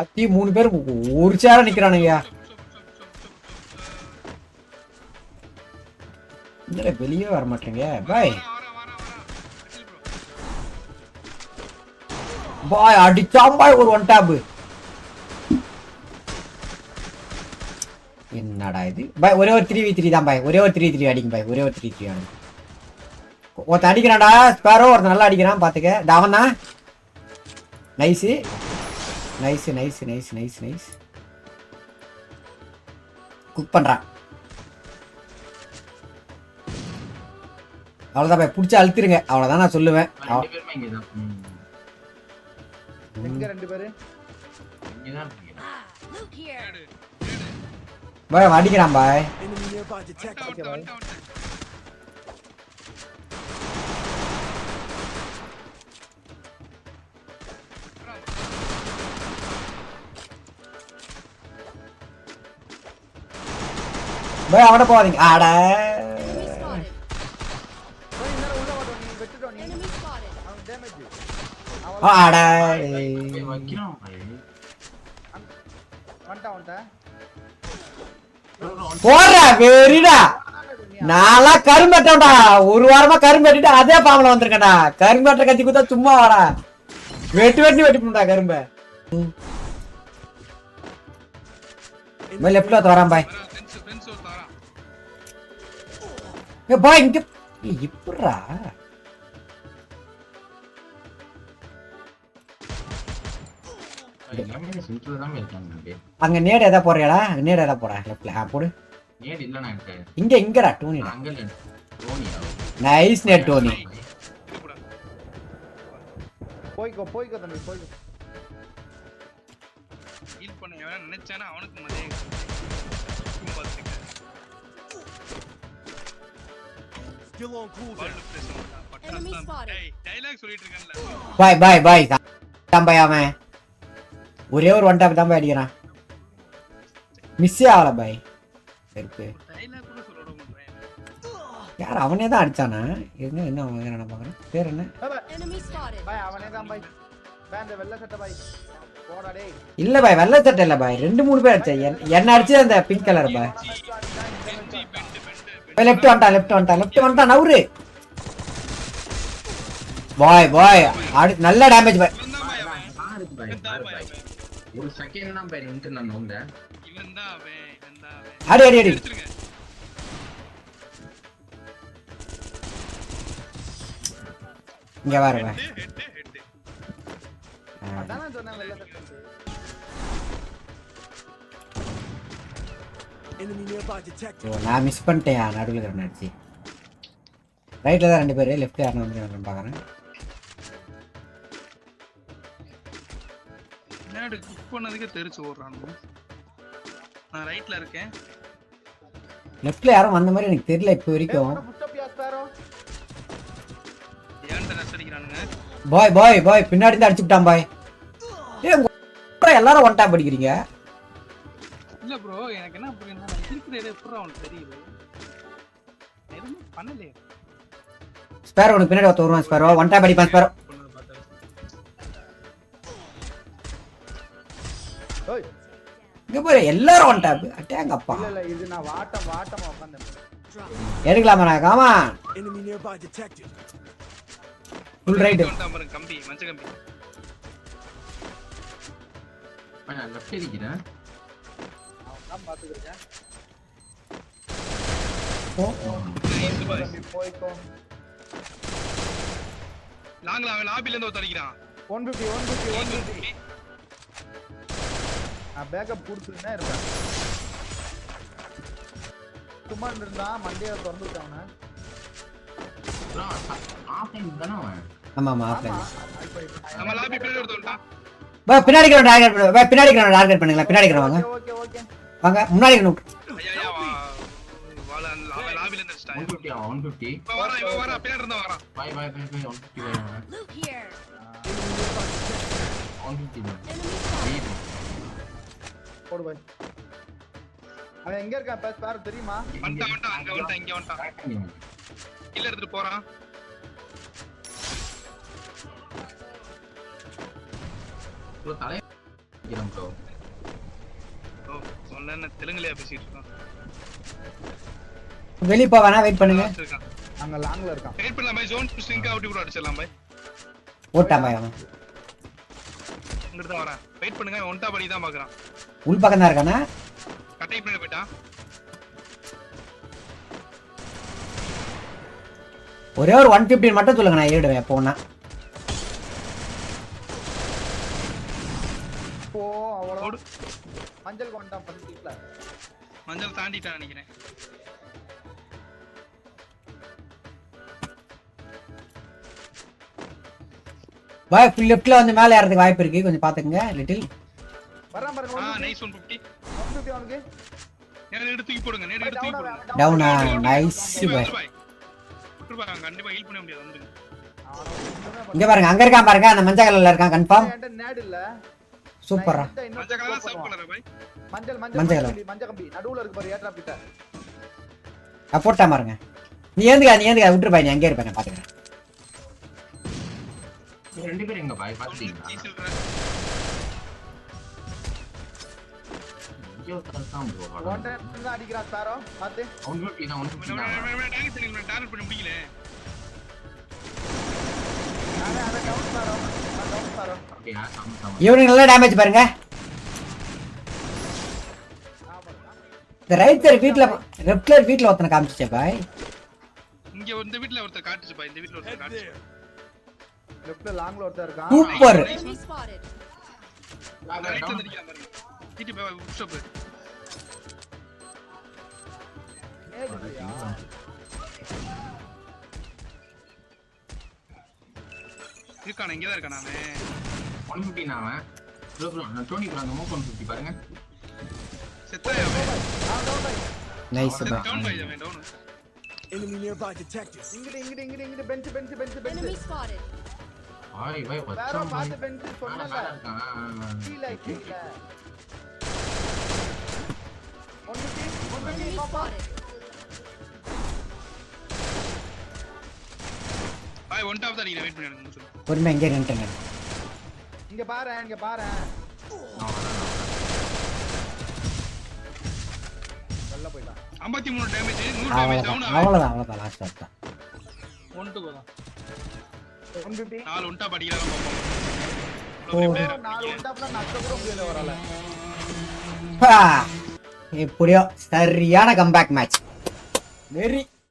அத்தி மூணு பேர் ஒரு சேர நிக்கிறானுங்கய்யா. வெளியே வர மாட்டேங்க பாய். பாய் அடிச்சாம் பாய் ஒரு ஒன் டாப் என்னடா இது? பாய் ஒரே ஒரு த்ரீ வி த்ரீ தான் பாய். ஒரே ஒரு த்ரீ த்ரீ அடிக்கும் பாய். ஒரே ஒரு த்ரீ த்ரீ அடிங்க. ஒருத்தன் அடிக்கிறான்டா. ஸ்பேரோ ஒருத்தன் நல்லா அடிக்கிறான் பார்த்துக்க தாவன் தான் nice nice nice nice nice nice cook பண்றான் அவ்வளோதான் பாய் பிடிச்சி அழுத்திருங்க. அவ்வளோதான் நான் சொல்லுவேன். அவ- ரெண்டு பேருமே போய் spotted. போவாதீங்க டேமேஜ் ஆட. போய் வைக்கிறோம் வெறிடா. நான்லாம் ஒரு வாரமா கரும்பு அதே பாம்பல வந்திருக்கேன்டா. கரும்பட்ட கத்தி குத்தா சும்மா வாடா. வெட்டு வெட்டி வெட்டி பண்ணுடா கரும்ப. லெஃப்ட்ல வரான் பாய் ஏ பாய் இங்க. அப்படியே. அங்க நேடு எதா போறியாடா? அங்க நேடு எதா போடா லெஃப்ட்ல ஆ போடு. நேடு இல்ல நான். இங்க. இங்கடா டோனிடா அங்க இல்ல. தோனியா? நைஸ் நேட் டோனி போய்க்கோ போய்க்கோ தம்பி போய்க்கோ. ஹீல் பண்ண நினைச்சானா அவனுக்கு மதியம் On cooldown. Enemy spotted. சொல்லிட்டு இருக்கேன்ல பாய் பாய் பாய் தான் பாய் அவன் ஒரே ஒரு ஒன் டாப் தான் பாய் அடிக்கிறான் மிஸ்ஸே ஆகல பாய் செருப்பு யார் அவனே தான் அடிச்சானா என்ன என்ன அவன் என்ன பார்க்குறேன் பேர் என்ன. பாய் அவனே தான் பாய் பாய் அந்த வெள்ளை சட்டை பாய் போடா டேய் இல்ல பாய் வெள்ளை சட்டை இல்ல பாய் ரெண்டு மூணு பேர் அடிச்சா என்- என்ன அடிச்சு அந்த பிங்க் கலர் பாய் லெஃப்ட் வந்துட்டான் லெஃப்ட் வந்துட்டான் லெஃப்ட் வந்துட்டான் நவுரு பாய் பாய் அடி நல்ல டேமேஜ் பாய். ஒரு செகண்ட் தான் பாய் நின்னு நான் நோண்டேன் இவன் தான் அவன் இவன் தான் அவன் அடி அடி அடி. இங்க வாருங்க அதான் சொன்னேன் வெள்ளை சட்டை நான் மிஸ் பண்ணிட்டேன் நடுவில் இருக்கிற அடிச்சு. ரைட்ல தான் ரெண்டு பேர் லெஃப்ட் யாரும் வந்து பார்க்குறேன். என்னடு குக் பண்ணதுக்கே தெரிச்சு ஓடுறானு நான் ரைட்ல இருக்கேன். லெஃப்ட்ல யாரும் வந்த மாதிரி எனக்கு தெரியல இப்போ வரைக்கும். அடிக்கிறானுங்க பாய் பாய் பாய் பின்னாடி இருந்து அடிச்சு விட்டான் பாய் ஏ எல்லாரும் ஒன் டாப் அடிக்கிறீங்க. இல்ல ப்ரோ எனக்கு என்ன புரியுதுன்னா நான் இருக்கிற இடம் எப்படி அவனுக்கு தெரியுது? எதுவுமே பண்ணலையே. ஸ்பேரோ உனக்கு பின்னாடி ஒருத்த வருவான் ஸ்பேரோ ஒன் டாப் அடிப்பான் ஸ்பேரோ இங்க பாரு எல்லாரும் ஒன் டாப் அட்டேங்கப்பா இல்ல இல்ல இது நான் வாட்டம் வாட்டமா உட்கார்ந்தேன். எடுக்கலாமா நான் காமா Enemy nearby detected. Full right வந்துட்டான் பாருங்க கம்பி மஞ்ச கம்பி. நான் லெஃப்ட் அடிக்கிறேன். நான் பாத்துக்கிறேன் போய்க்கோ லாங்ல அவன் லாபில இருந்து ஒருத்தன் அடிக்கிறான். One fifty one fifty one நான் பேக்கப் கொடுத்துருந்தேன் இருப்பேன். சும்மா இருந்தா மண்டையை திறந்து விட்டாங்க பின்னாடி பின்னாடி பண்ணுங்களா பின்னாடி ஓகே வாங்க முன்னாடி இருக்கிறவங்க ஐயா ஐயா வா வாழ அவன் எங்க இருக்கான்? பேச பாரு தெரியுமா? வந்துட்டான் வந்துட்டான் அங்க வந்துட்டான் இங்க வந்துட்டான் கீழ எடுத்துட்டு போறான் தலை ப்ரோ என்ன தெலுங்குலயா பேசிட்டு இருக்கான் வெளியே போவேனா வெயிட் பண்ணுங்க. அங்க லாங்ல இருக்கான். வெயிட் பண்ணலாம் பாய் ஜோன் ஸ்ட்ரிங் அவுட் கூட அடிச்சிடலாம் பாய். ஓட்டான் பாய் அவன். இங்கிட்டு தான் வரேன். வெயிட் பண்ணுங்க ஒன்டா படி தான் பாக்குறான். உள் பக்கம் தான் இருக்கானா? கட்டை பண்ணி போயிட்டான். ஒரே ஒரு ஒன் ஃபிஃப்டின் மட்டும் சொல்லுங்க நான் ஏறிடுவேன் போனா ஓ அவ்வளோ. மஞ்சள் கொண்டான் பண்ணிக்கல மஞ்சள் தாண்டிட்டான் நினைக்கிறேன். பாய் லெஃப்ட்ல வந்து மேலே ஏறதுக்கு வாய்ப்பு இருக்கு. கொஞ்சம் பாத்துக்கங்க லிட்டில் வரான் பாருங்க ah nice one fifty fifty அவனுக்கு. நேரம் எடுத்து தூக்கி போடுங்க நேரம் எடுத்து தூக்கி போடுங்க. டவுனா நைஸ் பாய் பாய் அவன் கண்டிப்பா ஹீல் பண்ண முடியாது வந்துருங்க இங்க பாருங்க அங்க இருக்கான் பாருங்க அந்த மஞ்சள் கலர்ல இருக்கான் கன்ஃபார்ம் நேட் இல்ல. சூப்பரா நான் இன்னும் மஞ்சள் மஞ்சள் மஞ்சள் கம்பி. நடுவுல இருக்கு பாரு ஏட்ரா கிட்ட நான் பாருங்க. நீ ஏந்துக்கா நீ ஏந்துக்கா விட்டுரு பாய் நீ அங்கே இருப்பேன் பாத்துக்கிறேன். ரெண்டு பேரும் எங்க பாய் பாத்துட்டீங்களா? டீசல் ட்ரா இங்கே ஒருத்தர் இருக்கான் ப்ரோ ஒன் டைம் தான் அடிக்கிறான் சாரோ. பாத்து. இவனுக்கு நல்ல டேமேஜ் பாருங்க. இந்த ரைட் சைடு வீட்ல லெஃப்ட் சைடு வீட்ல ஒருத்தனை காமிச்சிச்சே பாய். இங்க இந்த வீட்ல ஒருத்தர் காட்டுச்சு பாய் இந்த வீட்ல ஒருத்தர் காட்டுச்சு. லெஃப்ட்ல லாங்ல ஒருத்தர் இருக்கான். சூப்பர் இருந்து அடிக்கலாம் பாருங்க தீட்டி பாய் புஷ் இருக்கானே இங்க தான் இருக்கானே ஒன் ஃபிஃப்டி நான் ப்ரோ ப்ரோ நான் டோனி ப்ரோ அந்த மூவ் ஒன் ஃபிஃப்டி பாருங்க. செத்தாயா நைஸ் பாய் டவுன் பாய் அவன் டவுன் Enemy nearby detected. இங்கிட்டு இங்கிட்டு இங்கிட்டு இங்கிட்டு bench bench bench Enemy spotted. சொன்னல. கீழ கீழ. ஒன் ஃபிஃப்டி ஒன் ஃபிஃப்டி பாப்பா. பாய் ஒன் டாப் தான் நீங்க வெயிட் பண்ணி சொல்லு பொறுமை எங்கே நின்றுங்க இங்க பாரு இங்க பாரு. வெளில போயிட்டான் 53 மூணு டேமேஜ் நூறு டேமேஜ் டவுன் அவ்வளோதான் அவ்வளோதான் லாஸ்ட் தான் ஒன் டு தான். ஒன் ஃபிஃப்டி நாலு ஒன் டாப் அடிக்கலாம் பார்ப்போம் நாலு ஒன்டாப்ல நட்ட கூட முடியல வரல எப்படியோ சரியான கம்பேக் மேட்ச் வெரி